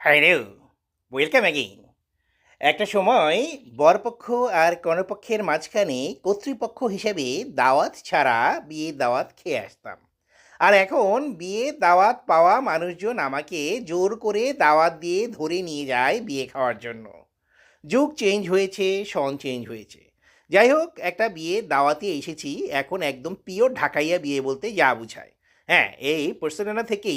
Hello welcome again একটা সময় বরপক্ষ আর কর্ণপক্ষের মাঝখানে কর্তৃপক্ষ হিসেবে দাওয়াত ছাড়া বিয়ে দাওয়াত খেয়ে আসতাম। আর এখন বিয়ে দাওয়াত পাওয়া মানুষজন আমাকে জোর করে দাওয়াত দিয়ে ধরে নিয়ে যায় বিয়ে খাওয়ার জন্য। যুগ চেঞ্জ হয়েছে, সন চেঞ্জ হয়েছে। যাই হোক, একটা বিয়ে দাওয়াতে এসেছি, এখন একদম পিওর ঢাকাইয়া বিয়ে বলতে যা বুঝায়। হ্যাঁ এই পার্সোনানা থেকে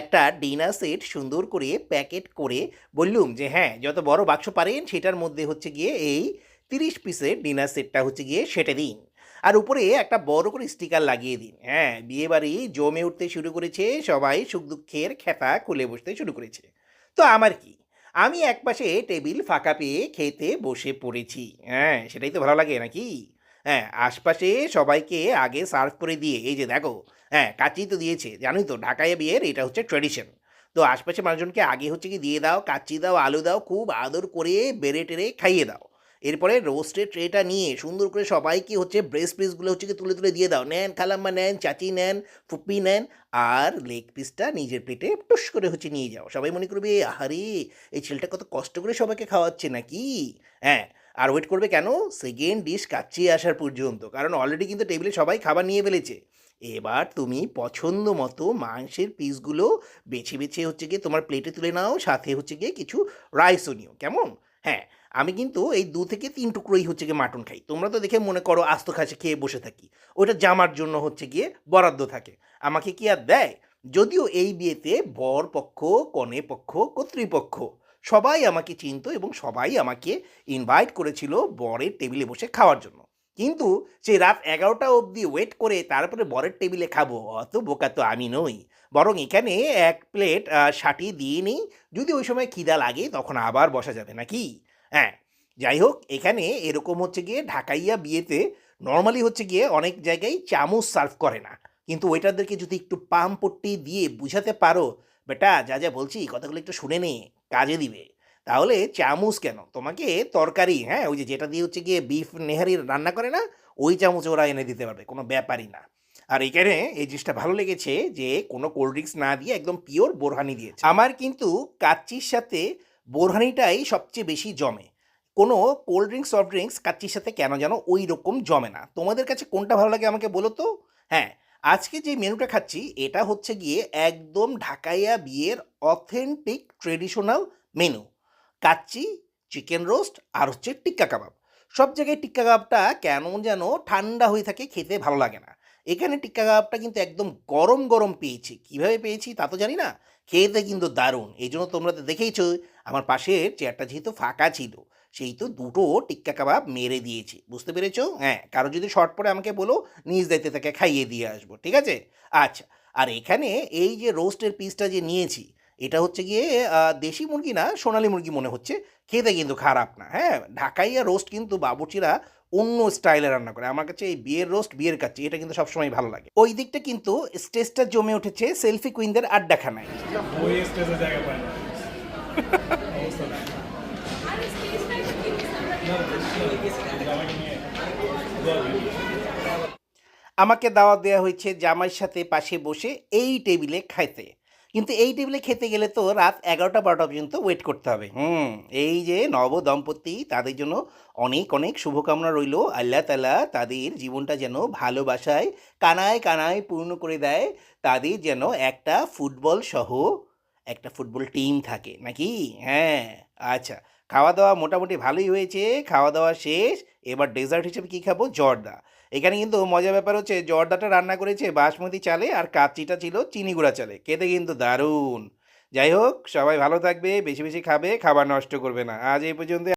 একটা ডিনার সেট সুন্দর করে প্যাকেট করে বললুম যে হ্যাঁ যত বড় বাক্স পারেন, সেটার মধ্যে হচ্ছে গিয়ে এই তিরিশ পিসের ডিনার সেটটা হচ্ছে গিয়ে সেটে দিন। আর উপরে একটা বড় করে স্টিকার লাগিয়ে দিন। হ্যাঁ বিয়েবাড়ি জমে উঠতে শুরু করেছে, সবাই সুখ দুঃখের খেতা খুলে বসতে শুরু করেছে। তো আমার কি? আমি একপাশে টেবিল ফাঁকা পেয়ে খেতে বসে পড়েছি। হ্যাঁ সেটাই তো ভালো লাগে নাকি? হ্যাঁ আশপাশে সবাইকে আগে সার্ভ করে দিয়ে, এই যে দেখো হ্যাঁ কাচি তো দিয়েছে। জানোই তো, ঢাকায় বিয়ের, এটা হচ্ছে ট্র্যাডিশন তো আশপাশে মানুষজনকে আগে হচ্ছে কি দিয়ে দাও, কাচ্চি দাও, আলু দাও, খুব আদর করে বেড়ে টেরে খাইয়ে দাও। এরপরে রোস্টের ট্রেটা নিয়ে সুন্দর করে সবাইকে হচ্ছে ব্রেস্ট পিসগুলো হচ্ছে কি তুলে তুলে দিয়ে দাও। নেন, খালাম্মা নেন, চাচি নেন, ফুপ্পি নেন, আর লেগ পিসটা নিজের প্লেটে টুস করে হচ্ছে নিয়ে যাও। সবাই মনে করবে, আহারে, এই ছেলেটা কত কষ্ট করে সবাইকে খাওয়াচ্ছে নাকি? হ্যাঁ আর ওয়েট করবে কেন? সেকেন্ড ডিশ কাচ্চি আসার পর্যন্ত। কারণ অলরেডি কিন্তু টেবিলে সবাই খাবার নিয়ে ফেলেছে। এবার তুমি পছন্দ মতো মাংসের পিসগুলো বেছে বেছে হচ্ছে গিয়ে তোমার প্লেটে তুলে নাও, সাথে হচ্ছে গিয়ে কিছু রাইসও নিও। কেমন? হ্যাঁ আমি কিন্তু এই দু থেকে তিন টুকরোই হচ্ছে গিয়ে মাটন খাই। তোমরা তো দেখে মনে করো আস্ত খাসে খেয়ে বসে থাকি। ওটা জামার জন্য হচ্ছে গিয়ে বরাদ্দ থাকে। আমাকে কি আর দেয়? যদিও এই বিয়েতে বর পক্ষ, কনে পক্ষ, কর্তৃপক্ষ সবাই আমাকে চিনতো এবং সবাই আমাকে ইনভাইট করেছিল বরের টেবিলে বসে খাওয়ার জন্য। কিন্তু সেই রাত এগারোটা অবধি ওয়েট করে তারপরে বরের টেবিলে খাব, অত বোকা তো আমি নই। বরং এখানে এক প্লেট সাটি দিয়ে নিই। যদি ওই সময় খিদা লাগে তখন আবার বসা যাবে নাকি? হ্যাঁ যাই হোক, এখানে এরকম হচ্ছে গিয়ে ঢাকাইয়া বিয়েতে নর্মালি হচ্ছে গিয়ে অনেক জায়গায় চামচ সার্ভ করে না। কিন্তু ওয়েটারদেরকে যদি একটু পাম পট্টি দিয়ে বুঝাতে পারো, বেটা যা যা বলছি কথাগুলো একটু শুনে নে। কাজে দিবে। তাহলে চামচ কেন? তোমাকে তরকারি হ্যাঁ ওই যে যেটা দিয়ে হচ্ছে গিয়ে বিফ নেহারি রান্না করে না, ওই চামচ ওরা এনে দিতে পারবে, কোনো ব্যাপারই না। আর এখানে এই জিনিসটা ভালো লেগেছে যে কোনো কোল্ড ড্রিঙ্কস না দিয়ে একদম পিওর বোরহানি দিয়েছে। আমার কিন্তু কাচ্চির সাথে বোরহানিটাই সবচেয়ে বেশি জমে। কোনো কোল্ড ড্রিঙ্কস সফট ড্রিঙ্কস কাচ্চির সাথে কেন যেন ওই রকম জমে না। তোমাদের কাছে কোনটা ভালো লাগে আমাকে বলো তো? হ্যাঁ আজকে যে মেনুটা খাচ্ছি, এটা হচ্ছে গিয়ে একদম ঢাকাইয়া বিয়ের authentic traditional menu kacchi chicken roast আর হচ্ছে টিক্কা কাবাব। সব জায়গায় টিক্কা কাবাবটা কেমন যেন ঠান্ডা হয়ে থাকে, খেতে ভালো লাগে না। এখানে টিক্কা কাবাবটা কিন্তু একদম গরম গরম পেয়েছি। কীভাবে পেয়েছি তা তো জানি না। খেতে কিন্তু দারুণ। এই জন্য তোমরা তো দেখেইছো, আমার পাশের চেয়ারটা যেহেতু ফাঁকা ছিল। সেই তো দুটো টিক্কা কাবাব মেরে দিয়েছি। বুঝতে পেরেছ? হ্যাঁ কারও যদি শর্ট পড়ে আমাকে বলো, নিজ দায়িত্বে তাকে খাইয়ে দিয়ে আসব, ঠিক আছে? আচ্ছা আর এখানে এই যে রোস্টের পিসটা যে নিয়েছি, এটা হচ্ছে গিয়ে দেশি মুরগি না, সোনালি মুরগি মনে হচ্ছে, খেতে কিন্তু খারাপ না হ্যাঁ? ঢাকাইয়া রোস্ট কিন্তু বাবুচিরা অন্য স্টাইলে রান্না করে। আমার কাছে এই বিয়ের রোস্ট, বিয়ের কাছে এটা কিন্তু সবসময় ভালো লাগে। ওই দিকটা কিন্তু স্টেজটা জমে উঠেছে সেলফি কুইনদের আড্ডাখানায় ওই স্টেজে জায়গা পায় না অবস্থা নাই। না, জামাইকে নিয়ে দোয়া করি। আমাকে দাওয়াত দেওয়া হয়েছে জামাইয়ের সাথে পাশে বসে এই টেবিলে খাইতে। কিন্তু এই টেবিলে খেতে গেলে তো রাত এগারোটা বারোটা পর্যন্ত ওয়েট করতে হবে। হুম, এই যে নব দম্পতি, তাদের জন্য অনেক অনেক শুভকামনা রইল। আল্লাহ তালা তাদের জীবনটা যেন ভালোবাসায় কানায় কানায় পূর্ণ করে দেয়। তাদের যেন একটা ফুটবল সহ একটা ফুটবল টিম থাকে। নাকি? হ্যাঁ আচ্ছা। খাওয়া দাওয়া মোটামুটি ভালোই হয়েছে খাওয়া দাওয়া শেষ, এবার ডেজার্ট হিসেবে কী খাব? জর্দা। এখানে কিন্তু মজার ব্যাপার হচ্ছে জর্দাটা রান্না করেছে বাসমতি চালে আর কাচ্চিটা ছিল চিনি গুঁড়া চালে। খেতে কিন্তু দারুণ। যাই হোক, সবাই ভালো থাকবে, বেশি বেশি খাবে, খাবার নষ্ট করবে না। আজ এই পর্যন্ত